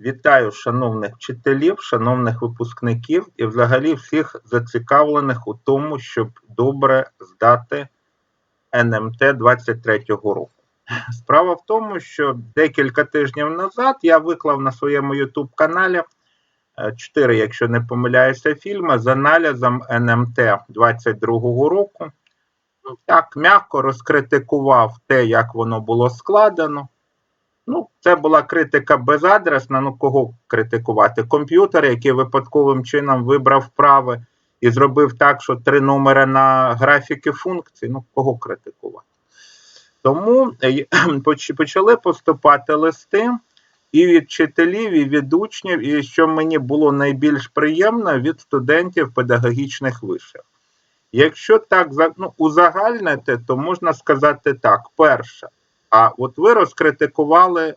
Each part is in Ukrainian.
Вітаю шановних вчителів, шановних випускників і взагалі всіх зацікавлених у тому, щоб добре здати НМТ 23-го року. Справа в тому, що декілька тижнів назад я виклав на своєму YouTube каналі 4, якщо не помиляюся, фільми з аналізом НМТ 22-го року. Ну, так, м'яко розкритикував те, як воно було складено. Ну, це була критика безадресна. Ну, кого критикувати? Комп'ютер, який випадковим чином вибрав вправи і зробив так, що три номери на графіки функцій. Ну, кого критикувати? Тому е, почали поступати листи і від вчителів, і від учнів, і що мені було найбільш приємно, від студентів педагогічних вишів. Якщо так ну, узагальнити, то можна сказати так: перше, а от ви розкритикували,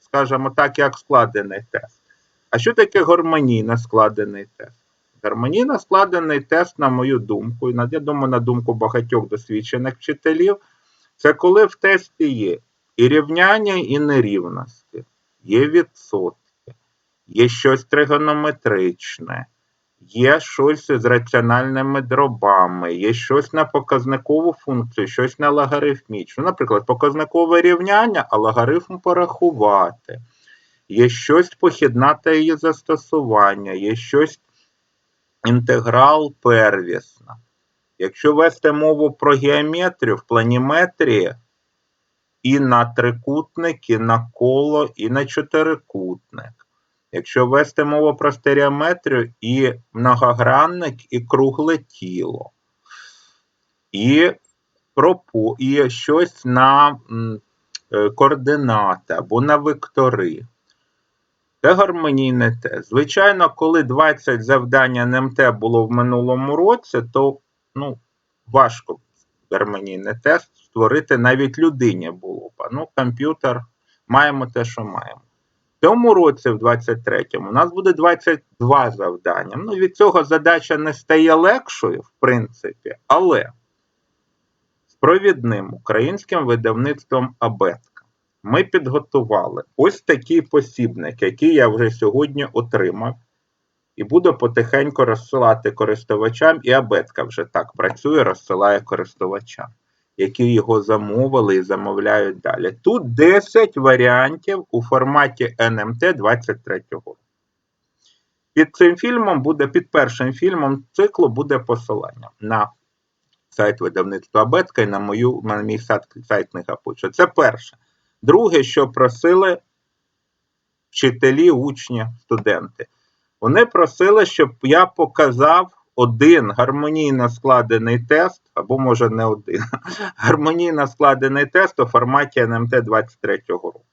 скажімо так, як складений тест. А що таке гармонійно складений тест? Гармонійно складений тест, на мою думку, і я думаю, на думку багатьох досвідчених вчителів, це коли в тесті є і рівняння, і нерівності, є відсотки, є щось тригонометричне, є щось з раціональними дробами, є щось на показникову функцію, щось на логарифмічну. Наприклад, показникове рівняння, а логарифм порахувати. Є щось похідна та її застосування, є щось інтеграл первісна. Якщо вести мову про геометрію в планіметрії, і на трикутник, і на коло, і на чотирикутник. Якщо вести мову про стереометрію і многогранник, і кругле тіло, і, пропо, і щось на е, координати або на вектори. Це гармонійний тест. Звичайно, коли 20 завдань НМТ було в минулому році, то ну, важко гармонійний тест створити навіть людині було. Ну, комп'ютер, маємо те, що маємо. Цьому році, в 23-му, у нас буде 22 завдання. Ну, від цього задача не стає легшою, в принципі, але з провідним українським видавництвом Абетка ми підготували ось такий посібник, який я вже сьогодні отримав, і буду потихеньку розсилати користувачам, і Абетка вже так працює, розсилає користувачам, які його замовили і замовляють далі. Тут 10 варіантів у форматі NMT 23 року. Під цим фільмом буде, під першим фільмом циклу буде посилання на сайт видавництва Абетка і на, мою, на мій сайт, сайт книга. Це перше. Друге, що просили вчителі, учні, студенти. Вони просили, щоб я показав один гармонійно складений тест, або може не один, гармонійно складений тест у форматі НМТ 23 року.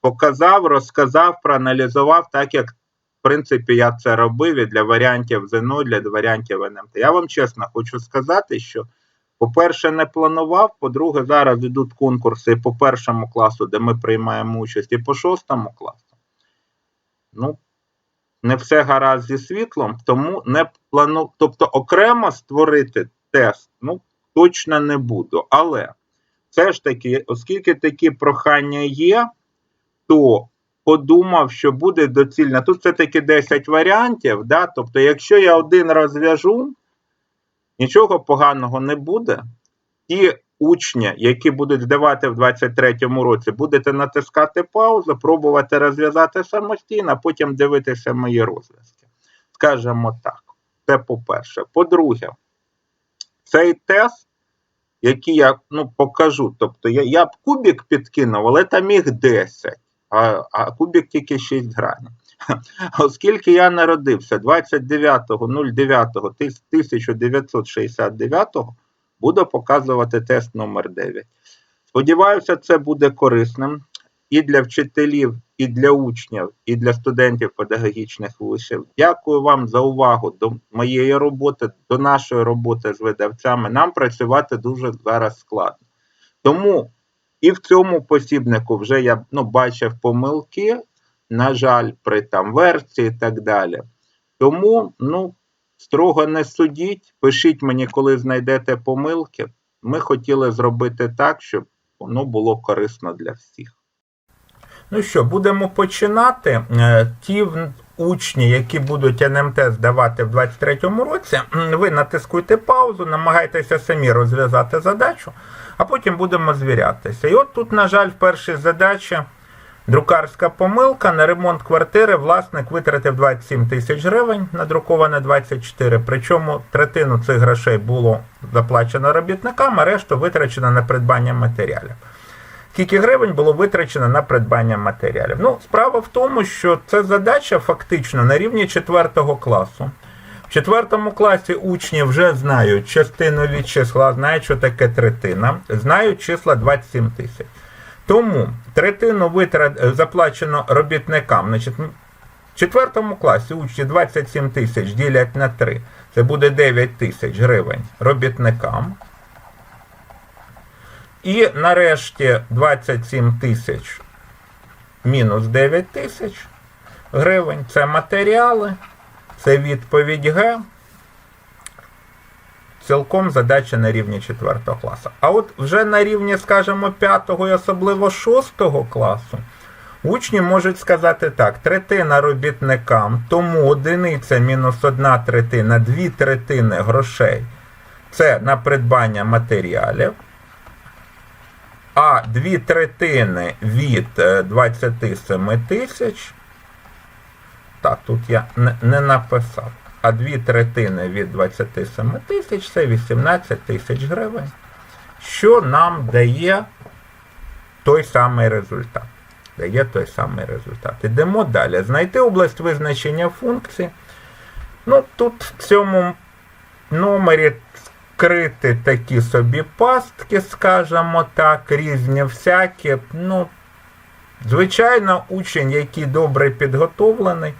Показав, розказав, проаналізував так, як в принципі я це робив і для варіантів ЗНО, для варіантів НМТ. Я вам чесно хочу сказати, що, по-перше, не планував, по-друге, зараз йдуть конкурси по першому класу, де ми приймаємо участь, і по шостому класу. Ну, не все гаразд зі світлом, тому не плану, тобто окремо створити тест, ну, точно не буду. Але все ж таки, оскільки такі прохання є, то подумав, що буде доцільно. Тут все-таки 10 варіантів, да? тобто, якщо я один розв'яжу, нічого поганого не буде. Ті учні, які будуть здавати в 23-му році, будете натискати паузу, пробувати розв'язати самостійно, потім дивитися мої розв'язки. Скажемо так. Це по-перше. По-друге, цей тест, який я ну, покажу, тобто я, я б кубік підкинув, але там їх 10, а, а кубік тільки 6 гранів. Оскільки я народився 29.09.1969, буду показувати тест номер 9. Сподіваюся, це буде корисним і для вчителів, і для учнів, і для студентів педагогічних вишів. Дякую вам за увагу до моєї роботи, до нашої роботи з видавцями. Нам працювати дуже зараз складно. Тому і в цьому посібнику вже я ну, бачив помилки, на жаль, при там версії і так далі. Тому, ну, строго не судіть, пишіть мені, коли знайдете помилки. Ми хотіли зробити так, щоб воно було корисно для всіх. Ну що, будемо починати. Е, Ті учні, які будуть НМТ здавати в 23-му році, ви натискуйте паузу, намагайтеся самі розв'язати задачу, а потім будемо звірятися. І от тут, на жаль, в першій задачі друкарська помилка. На ремонт квартири власник витратив 27 тисяч гривень, надруковане 24, причому третину цих грошей було заплачено робітникам, а решту витрачено на придбання матеріалів. Скільки гривень було витрачено на придбання матеріалів? Ну, справа в тому, що це задача фактично на рівні 4 класу. В 4 класі учні вже знають частинові числа, знають, що таке третина, знають числа 27 тисяч. Тому третину витрат е, заплачено робітникам. Значить, в 4 класі учні 27 тисяч ділять на 3. Це буде 9 тисяч гривень робітникам. І нарешті 27 тисяч мінус 9 тисяч гривень. Це матеріали, це відповідь Г. Цілком задача на рівні 4 класу. А от вже на рівні, скажімо, 5 і особливо 6 класу учні можуть сказати так: третина робітникам, тому одиниця мінус одна третина, дві третини грошей це на придбання матеріалів. А дві третини від е, 27 тисяч. Так, тут я не, не написав. А дві третини від 27 тисяч це 18 тисяч гривень. Що нам дає той самий результат. Дає той самий результат. Ідемо далі. Знайти область визначення функції. Ну, тут в цьому номері скрити такі собі пастки, скажімо так, різні всякі. Ну, звичайно, учень, який добре підготовлений,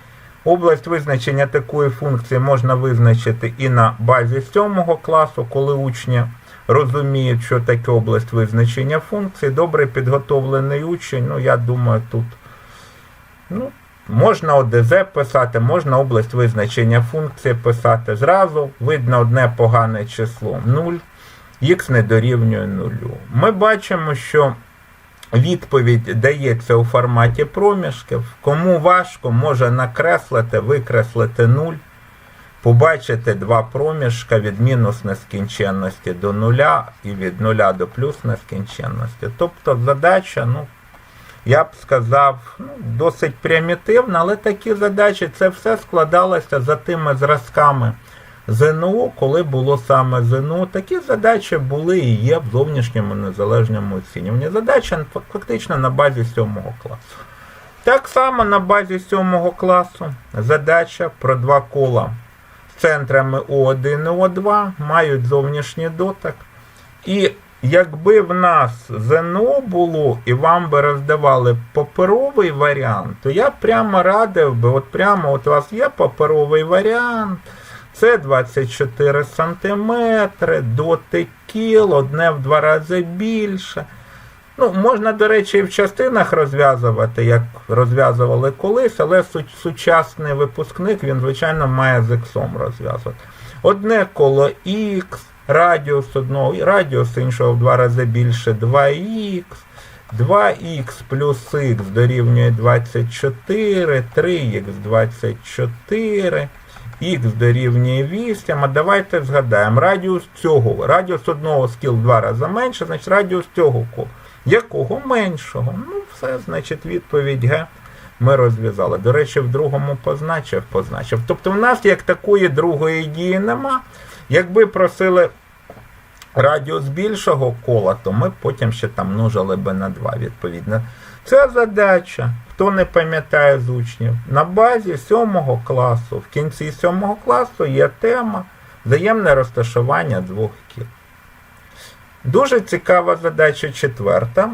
область визначення такої функції можна визначити і на базі 7 класу, коли учні розуміють, що таке область визначення функції. Добре підготовлений учень, ну, я думаю, тут. Ну, Можна ОДЗ писати, можна область визначення функції писати. Зразу видно одне погане число 0, х не дорівнює 0. Ми бачимо, що відповідь дається у форматі проміжків. Кому важко, може накреслити, викреслити 0, побачити два проміжка від мінус нескінченності до нуля і від нуля до плюс нескінченності. Тобто задача, ну, я б сказав, ну, досить примітивна, але такі задачі, це все складалося за тими зразками ЗНО, коли було саме ЗНО. Такі задачі були і є в зовнішньому незалежному оцінюванні. Задача фактично на базі 7 класу. Так само на базі 7 класу задача про два кола з центрами О1 і О2 мають зовнішній дотик. І Якби в нас ЗНО було і вам би роздавали паперовий варіант, то я прямо радив би, от прямо от у вас є паперовий варіант, це 24 см, дотик кіл, одне в два рази більше. Ну, можна, до речі, і в частинах розв'язувати, як розв'язували колись, але сучасний випускник, він, звичайно, має з іксом розв'язувати. Одне коло Х, радіус одного, радіус іншого в два рази більше 2х, 2х плюс х дорівнює 24, 3х 24, х дорівнює 8. А давайте згадаємо, радіус цього, радіус одного скіл два рази менше, значить радіус цього кола. Якого меншого? Ну, все, значить, відповідь Г ми розв'язали. До речі, в другому позначив, позначив. Тобто в нас як такої другої дії нема. Якби просили радіус більшого кола, то ми потім ще там множили би на 2, відповідно. Це задача, хто не пам'ятає з учнів. На базі 7 класу, в кінці 7 класу є тема взаємне розташування двох кіл. Дуже цікава задача четверта.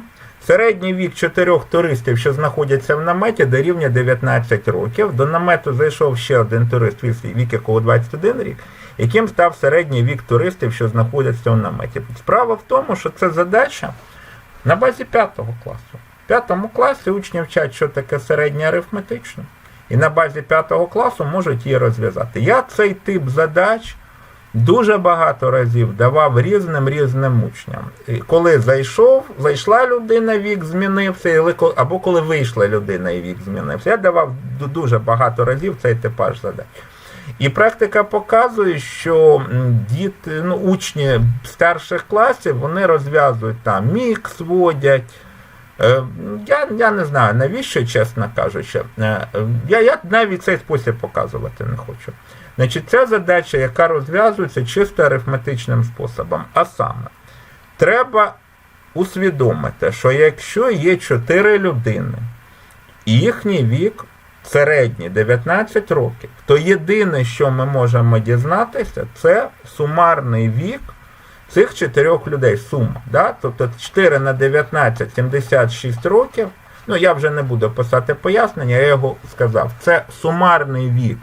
Середній вік чотирьох туристів, що знаходяться в наметі, дорівнює 19 років. До намету зайшов ще один турист, вік якого 21 рік, яким став середній вік туристів, що знаходяться в наметі. Справа в тому, що це задача на базі 5 класу. 5 класі учні вчать, що таке середнє арифметичне. І на базі 5 класу можуть її розв'язати. Я цей тип задач дуже багато разів давав різним різним учням. І коли зайшов, зайшла людина, вік змінився, або коли вийшла людина і вік змінився. Я давав дуже багато разів цей типаж задач. І практика показує, що діти, ну, учні старших класів вони розв'язують там мікс водять. Е, Я, я не знаю, навіщо, чесно кажучи. Е, Я, я навіть цей спосіб показувати не хочу. Значить, це задача, яка розв'язується чисто арифметичним способом. А саме, треба усвідомити, що якщо є чотири людини, і їхній вік середній 19 років, то єдине, що ми можемо дізнатися, це сумарний вік цих чотирьох людей. Сума. Да? Тобто 4 на 19 76 років. Ну, я вже не буду писати пояснення, я його сказав. Це сумарний вік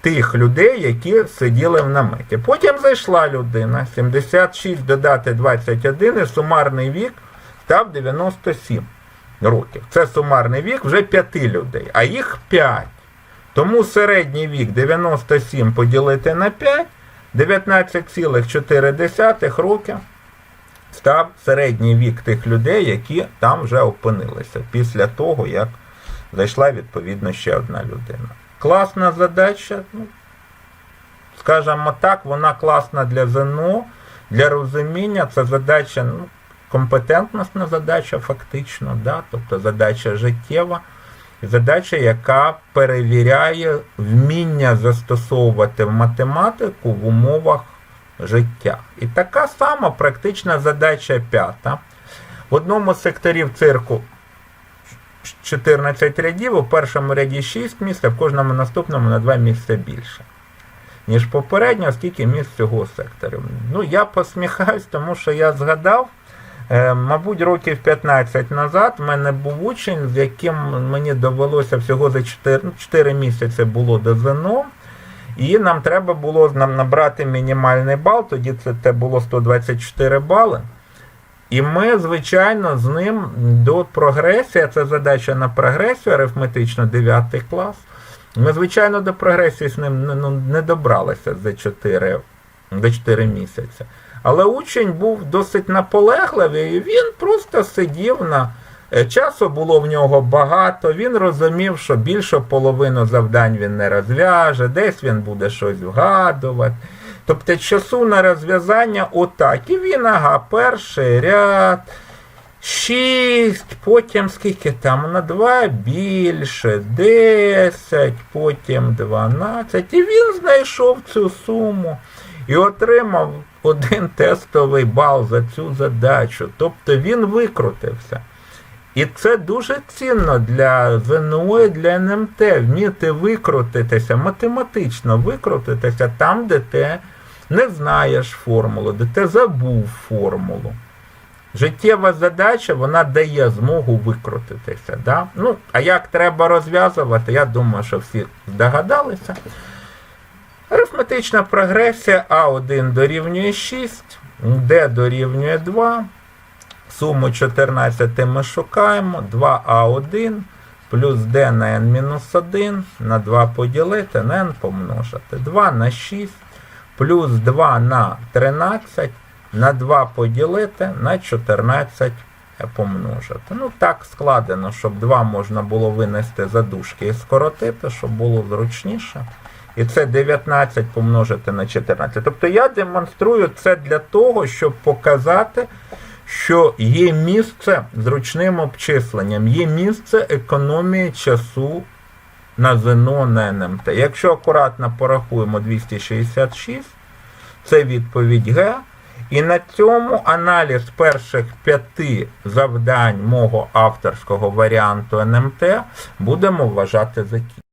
тих людей, які сиділи в наметі. Потім зайшла людина, 76 додати 21, і сумарний вік став 97 років. Це сумарний вік вже 5 людей, а їх 5. Тому середній вік 97 поділити на 5, 19,4 років став середній вік тих людей, які там вже опинилися після того, як зайшла відповідно ще одна людина. Класна задача, ну, скажімо так, вона класна для ЗНО, для розуміння. Це задача, ну, компетентностна задача, фактично, да? тобто задача життєва. Задача, яка перевіряє вміння застосовувати математику в умовах життя. І така сама практична задача п'ята. В одному з секторів цирку 14 рядів, у першому ряді 6 місць, а в кожному наступному на 2 місця більше. Ніж попередньо, скільки місць цього сектору. Ну, я посміхаюсь, тому що я згадав, мабуть, років 15 назад в мене був учень, з яким мені довелося всього за 4, ну, 4 місяці було до ЗНО. І нам треба було нам набрати мінімальний бал, тоді це, це було 124 бали. І ми, звичайно, з ним до прогресії, це задача на прогресію, арифметично 9 клас. Ми, звичайно, до прогресії з ним ну, не добралися за 4, за 4 місяці. Але учень був досить наполегливий, і він просто сидів на. Е, Часу було в нього багато, він розумів, що більшу половину завдань він не розв'яже, десь він буде щось вгадувати. Тобто часу на розв'язання отак. І він, ага, перший ряд, шість, потім скільки там на два більше, десять, потім дванадцять. І він знайшов цю суму і отримав один тестовий бал за цю задачу. Тобто він викрутився. І це дуже цінно для ЗНО і для НМТ, вміти викрутитися, математично викрутитися там, де ти не знаєш формулу, де ти забув формулу. Життєва задача вона дає змогу викрутитися. Да? Ну, а як треба розв'язувати, я думаю, що всі здогадалися. Арифметична прогресія А1 дорівнює 6, Д дорівнює 2. Суму 14 ми шукаємо. 2А1 плюс D на n-1 на 2 поділити, на n помножити. 2 на 6 плюс 2 на 13 на 2 поділити на 14 помножити. Ну так складено, щоб 2 можна було винести за дужки і скоротити, щоб було зручніше. І це 19 помножити на 14. Тобто я демонструю це для того, щоб показати, що є місце зручним обчисленням, є місце економії часу на ЗНО на НМТ. Якщо акуратно порахуємо 266, це відповідь Г. І на цьому аналіз перших п'яти завдань мого авторського варіанту НМТ будемо вважати закінченим.